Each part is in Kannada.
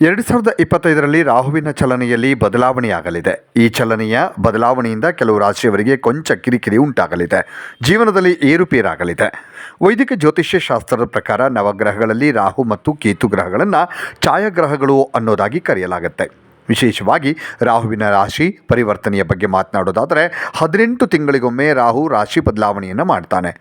ಎರಡು ಸಾವಿರದ ಇಪ್ಪತ್ತೈದರಲ್ಲಿ ರಾಹುವಿನ ಚಲನೆಯಲ್ಲಿ ಬದಲಾವಣೆಯಾಗಲಿದೆ. ಈ ಚಲನೆಯ ಬದಲಾವಣೆಯಿಂದ ಕೆಲವು ರಾಶಿಯವರಿಗೆ ಕೊಂಚ ಕಿರಿಕಿರಿ ಉಂಟಾಗಲಿದೆ. ಜೀವನದಲ್ಲಿ ಏರುಪೇರಾಗಲಿದೆ. ವೈದಿಕ ಜ್ಯೋತಿಷ್ಯ ಶಾಸ್ತ್ರದ ಪ್ರಕಾರ ನವಗ್ರಹಗಳಲ್ಲಿ ರಾಹು ಮತ್ತು ಕೇತು ಗ್ರಹಗಳನ್ನು ಛಾಯಾಗ್ರಹಗಳು ಅನ್ನೋದಾಗಿ ಕರೆಯಲಾಗುತ್ತೆ. ವಿಶೇಷವಾಗಿ ರಾಹುವಿನ ರಾಶಿ ಪರಿವರ್ತನೆಯ ಬಗ್ಗೆ ಮಾತನಾಡೋದಾದರೆ ಹದಿನೆಂಟು ತಿಂಗಳಿಗೊಮ್ಮೆ ರಾಹು ರಾಶಿ ಬದಲಾವಣೆಯನ್ನು ಮಾಡ್ತಾನೆ.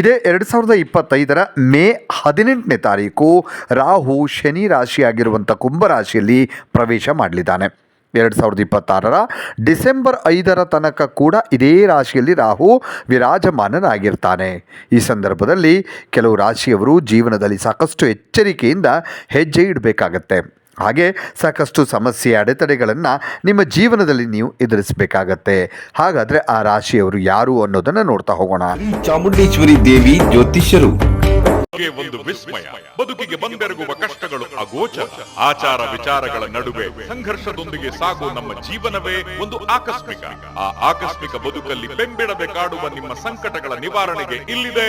ಇದೇ ಎರಡು ಸಾವಿರದ ಇಪ್ಪತ್ತೈದರ ಮೇ ಹದಿನೆಂಟನೇ ತಾರೀಕು ರಾಹು ಶನಿ ರಾಶಿಯಾಗಿರುವಂಥ ಕುಂಭರಾಶಿಯಲ್ಲಿ ಪ್ರವೇಶ ಮಾಡಲಿದ್ದಾನೆ. ಎರಡು ಸಾವಿರದ ಇಪ್ಪತ್ತಾರರ ಡಿಸೆಂಬರ್ ಐದರ ತನಕ ಕೂಡ ಇದೇ ರಾಶಿಯಲ್ಲಿ ರಾಹು ವಿರಾಜಮಾನನಾಗಿರ್ತಾನೆ. ಈ ಸಂದರ್ಭದಲ್ಲಿ ಕೆಲವು ರಾಶಿಯವರು ಜೀವನದಲ್ಲಿ ಸಾಕಷ್ಟು ಎಚ್ಚರಿಕೆಯಿಂದ ಹೆಜ್ಜೆ ಇಡಬೇಕಾಗತ್ತೆ. ಹಾಗೆ ಸಾಕಷ್ಟು ಸಮಸ್ಯೆ ಅಡೆತಡೆಗಳನ್ನು ನಿಮ್ಮ ಜೀವನದಲ್ಲಿ ನೀವು ಎದುರಿಸಬೇಕಾಗತ್ತೆ. ಹಾಗಾದರೆ ಆ ರಾಶಿಯವರು ಯಾರು ಅನ್ನೋದನ್ನು ನೋಡ್ತಾ ಹೋಗೋಣ. ಚಾಮುಂಡೇಶ್ವರಿ ದೇವಿ ಜ್ಯೋತಿಷ್ಯರು. ಒಂದು ವಿಸ್ಮಯ ಬದುಕಿಗೆ ಬಂದೆರಗುವ ಕಷ್ಟಗಳು ಅಗೋಚರ. ಆಚಾರ ವಿಚಾರಗಳ ನಡುವೆ ಸಂಘರ್ಷದೊಂದಿಗೆ ಸಾಗುವ ನಮ್ಮ ಜೀವನವೇ ಒಂದು ಆಕಸ್ಮಿಕ. ಆ ಆಕಸ್ಮಿಕ ಬದುಕಲ್ಲಿ ಬೆಂಬಿಡಬೇಕಾಡುವ ನಿಮ್ಮ ಸಂಕಟಗಳ ನಿವಾರಣೆಗೆ ಇಲ್ಲಿದೆ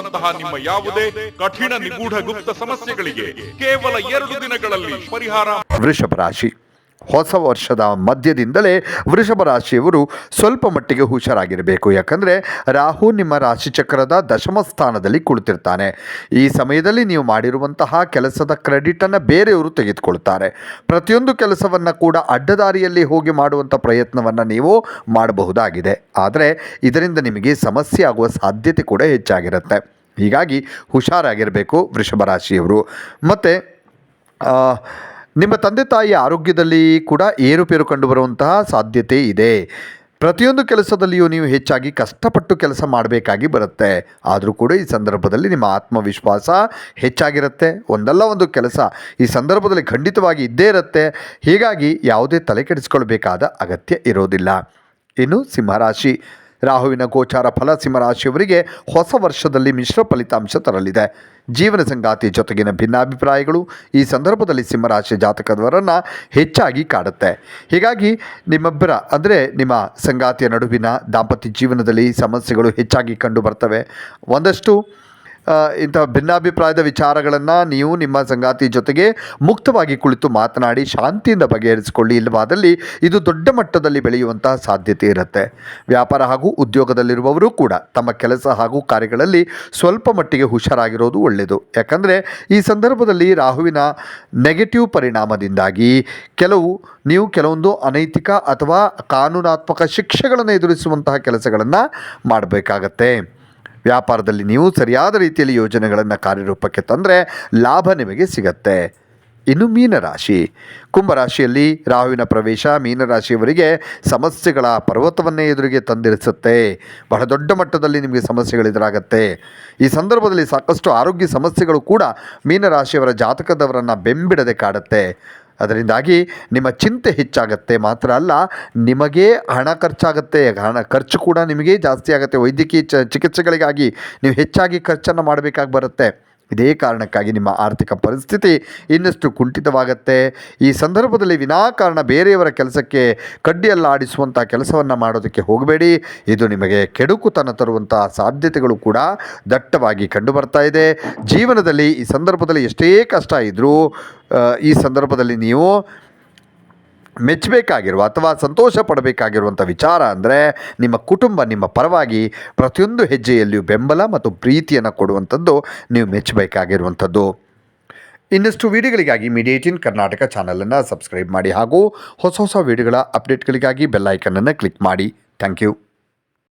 ವಶೀಕರಣದಂತಹ ನಿಮ್ಮ ಯಾವುದೇ ಕಠಿಣ ನಿಗೂಢ ಗುಪ್ತ ಸಮಸ್ಯೆಗಳಿಗೆ ಕೇವಲ ಎರಡು ದಿನಗಳಲ್ಲಿ ಪರಿಹಾರ. ವೃಷಭ ರಾಶಿ. ಹೊಸ ವರ್ಷದ ಮಧ್ಯದಿಂದಲೇ ವೃಷಭ ರಾಶಿಯವರು ಸ್ವಲ್ಪ ಮಟ್ಟಿಗೆ ಹುಷಾರಾಗಿರಬೇಕು. ಯಾಕಂದರೆ ರಾಹು ನಿಮ್ಮ ರಾಶಿಚಕ್ರದ ದಶಮ ಸ್ಥಾನದಲ್ಲಿ ಕುಳಿತಿರ್ತಾನೆ. ಈ ಸಮಯದಲ್ಲಿ ನೀವು ಮಾಡಿರುವಂತಹ ಕೆಲಸದ ಕ್ರೆಡಿಟನ್ನು ಬೇರೆಯವರು ತೆಗೆದುಕೊಳ್ತಾರೆ. ಪ್ರತಿಯೊಂದು ಕೆಲಸವನ್ನು ಕೂಡ ಅಡ್ಡದಾರಿಯಲ್ಲಿ ಹೋಗಿ ಮಾಡುವಂಥ ಪ್ರಯತ್ನವನ್ನು ನೀವು ಮಾಡಬಹುದಾಗಿದೆ. ಆದರೆ ಇದರಿಂದ ನಿಮಗೆ ಸಮಸ್ಯೆ ಆಗುವ ಸಾಧ್ಯತೆ ಕೂಡ ಹೆಚ್ಚಾಗಿರುತ್ತೆ. ಹೀಗಾಗಿ ಹುಷಾರಾಗಿರಬೇಕು ವೃಷಭ ರಾಶಿಯವರು. ಮತ್ತು ನಿಮ್ಮ ತಂದೆ ತಾಯಿಯ ಆರೋಗ್ಯದಲ್ಲಿ ಕೂಡ ಏರುಪೇರು ಕಂಡುಬರುವಂತಹ ಸಾಧ್ಯತೆ ಇದೆ. ಪ್ರತಿಯೊಂದು ಕೆಲಸದಲ್ಲಿಯೂ ನೀವು ಹೆಚ್ಚಾಗಿ ಕಷ್ಟಪಟ್ಟು ಕೆಲಸ ಮಾಡಬೇಕಾಗಿ ಬರುತ್ತೆ. ಆದರೂ ಕೂಡ ಈ ಸಂದರ್ಭದಲ್ಲಿ ನಿಮ್ಮ ಆತ್ಮವಿಶ್ವಾಸ ಹೆಚ್ಚಾಗಿರುತ್ತೆ. ಒಂದಲ್ಲ ಒಂದು ಕೆಲಸ ಈ ಸಂದರ್ಭದಲ್ಲಿ ಖಂಡಿತವಾಗಿ ಇದ್ದೇ ಇರುತ್ತೆ. ಹೀಗಾಗಿ ಯಾವುದೇ ತಲೆ ಕೆಡಿಸ್ಕೊಳ್ಬೇಕಾದ ಅಗತ್ಯ ಇರೋದಿಲ್ಲ. ಇನ್ನು ಸಿಂಹರಾಶಿ. ರಾಹುವಿನ ಗೋಚಾರ ಫಲ ಸಿಂಹರಾಶಿಯವರಿಗೆ ಹೊಸ ವರ್ಷದಲ್ಲಿ ಮಿಶ್ರ ಫಲಿತಾಂಶ ತರಲಿದೆ. ಜೀವನ ಸಂಗಾತಿ ಜೊತೆಗಿನ ಭಿನ್ನಾಭಿಪ್ರಾಯಗಳು ಈ ಸಂದರ್ಭದಲ್ಲಿ ಸಿಂಹರಾಶಿ ಜಾತಕದವರನ್ನು ಹೆಚ್ಚಾಗಿ ಕಾಡುತ್ತೆ. ಹೀಗಾಗಿ ನಿಮ್ಮಿಬ್ಬರ, ಅಂದರೆ ನಿಮ್ಮ ಸಂಗಾತಿಯ ನಡುವಿನ ದಾಂಪತ್ಯ ಜೀವನದಲ್ಲಿ ಸಮಸ್ಯೆಗಳು ಹೆಚ್ಚಾಗಿ ಕಂಡು ಬರ್ತವೆ ಒಂದಷ್ಟು ಇಂತಹ ಭಿನ್ನಾಭಿಪ್ರಾಯದ ವಿಚಾರಗಳನ್ನು ನೀವು ನಿಮ್ಮ ಸಂಗಾತಿ ಜೊತೆಗೆ ಮುಕ್ತವಾಗಿ ಕುಳಿತು ಮಾತನಾಡಿ ಶಾಂತಿಯಿಂದ ಬಗೆಹರಿಸಿಕೊಳ್ಳಿ. ಇಲ್ಲವಾದಲ್ಲಿ ಇದು ದೊಡ್ಡ ಮಟ್ಟದಲ್ಲಿ ಬೆಳೆಯುವಂತಹ ಸಾಧ್ಯತೆ ಇರುತ್ತೆ. ವ್ಯಾಪಾರ ಹಾಗೂ ಉದ್ಯೋಗದಲ್ಲಿರುವವರು ಕೂಡ ತಮ್ಮ ಕೆಲಸ ಹಾಗೂ ಕಾರ್ಯಗಳಲ್ಲಿ ಸ್ವಲ್ಪ ಮಟ್ಟಿಗೆ ಹುಷಾರಾಗಿರೋದು ಒಳ್ಳೆಯದು. ಯಾಕಂದರೆ ಈ ಸಂದರ್ಭದಲ್ಲಿ ರಾಹುವಿನ ನೆಗೆಟಿವ್ ಪರಿಣಾಮದಿಂದಾಗಿ ಕೆಲವು, ನೀವು ಕೆಲವೊಂದು ಅನೈತಿಕ ಅಥವಾ ಕಾನೂನಾತ್ಮಕ ಶಿಕ್ಷೆಗಳನ್ನು ಎದುರಿಸುವಂತಹ ಕೆಲಸಗಳನ್ನು ಮಾಡಬೇಕಾಗತ್ತೆ. ವ್ಯಾಪಾರದಲ್ಲಿ ನೀವು ಸರಿಯಾದ ರೀತಿಯಲ್ಲಿ ಯೋಜನೆಗಳನ್ನು ಕಾರ್ಯರೂಪಕ್ಕೆ ತಂದರೆ ಲಾಭ ನಿಮಗೆ ಸಿಗತ್ತೆ. ಇನ್ನು ಮೀನರಾಶಿ. ಕುಂಭರಾಶಿಯಲ್ಲಿ ರಾಹುವಿನ ಪ್ರವೇಶ ಮೀನರಾಶಿಯವರಿಗೆ ಸಮಸ್ಯೆಗಳ ಪರ್ವತವನ್ನೇ ಎದುರಿಗೆ ತಂದಿರಿಸುತ್ತೆ. ಬಹಳ ದೊಡ್ಡ ಮಟ್ಟದಲ್ಲಿ ನಿಮಗೆ ಸಮಸ್ಯೆಗಳು ಎದುರಾಗತ್ತೆ. ಈ ಸಂದರ್ಭದಲ್ಲಿ ಸಾಕಷ್ಟು ಆರೋಗ್ಯ ಸಮಸ್ಯೆಗಳು ಕೂಡ ಮೀನರಾಶಿಯವರ ಜಾತಕದವರನ್ನು ಬೆಂಬಿಡದೆ ಕಾಡುತ್ತೆ. ಅದರಿಂದಾಗಿ ನಿಮ್ಮ ಚಿಂತೆ ಹೆಚ್ಚಾಗುತ್ತೆ. ಮಾತ್ರ ಅಲ್ಲ, ನಿಮಗೇ ಹಣ ಖರ್ಚಾಗುತ್ತೆ. ಹಣ ಖರ್ಚು ಕೂಡ ನಿಮಗೆ ಜಾಸ್ತಿ ಆಗುತ್ತೆ. ವೈದ್ಯಕೀಯ ಚಿಕಿತ್ಸೆಗಳಿಗಾಗಿ ನೀವು ಹೆಚ್ಚಾಗಿ ಖರ್ಚನ್ನು ಮಾಡಬೇಕಾಗಿ ಬರುತ್ತೆ. ಇದೇ ಕಾರಣಕ್ಕಾಗಿ ನಿಮ್ಮ ಆರ್ಥಿಕ ಪರಿಸ್ಥಿತಿ ಇನ್ನಷ್ಟು ಕುಂಠಿತವಾಗತ್ತೆ. ಈ ಸಂದರ್ಭದಲ್ಲಿ ವಿನಾಕಾರಣ ಬೇರೆಯವರ ಕೆಲಸಕ್ಕೆ ಕಡ್ಡಿಯಲ್ಲಾಡಿಸುವಂಥ ಕೆಲಸವನ್ನು ಮಾಡೋದಕ್ಕೆ ಹೋಗಬೇಡಿ. ಇದು ನಿಮಗೆ ಕೆಡುಕುತನ ತರುವಂಥ ಸಾಧ್ಯತೆಗಳು ಕೂಡ ದಟ್ಟವಾಗಿ ಕಂಡುಬರ್ತಾ ಇದೆ. ಜೀವನದಲ್ಲಿ ಈ ಸಂದರ್ಭದಲ್ಲಿ ಎಷ್ಟೇ ಕಷ್ಟ ಇದ್ದರೂ ಈ ಸಂದರ್ಭದಲ್ಲಿ ನೀವು ಮೆಚ್ಚಬೇಕಾಗಿರುವ ಅಥವಾ ಸಂತೋಷ ಪಡಬೇಕಾಗಿರುವಂಥ ವಿಚಾರ ಅಂದರೆ ನಿಮ್ಮ ಕುಟುಂಬ, ನಿಮ್ಮ ಪರವಾಗಿ ಪ್ರತಿಯೊಂದು ಹೆಜ್ಜೆಯಲ್ಲಿಯೂ ಬೆಂಬಲ ಮತ್ತು ಪ್ರೀತಿಯನ್ನು ಕೊಡುವಂಥದ್ದು ನೀವು ಮೆಚ್ಚಬೇಕಾಗಿರುವಂಥದ್ದು. ಇನ್ನಷ್ಟು ವಿಡಿಯೋಗಳಿಗಾಗಿ ಮೀಡಿಯೇಟಿನ್ ಕರ್ನಾಟಕ ಚಾನಲನ್ನು ಸಬ್ಸ್ಕ್ರೈಬ್ ಮಾಡಿ ಹಾಗೂ ಹೊಸ ಹೊಸ ವೀಡಿಯೋಗಳ ಅಪ್ಡೇಟ್ಗಳಿಗಾಗಿ ಬೆಲ್ಲೈಕನನ್ನು ಕ್ಲಿಕ್ ಮಾಡಿ. Thank you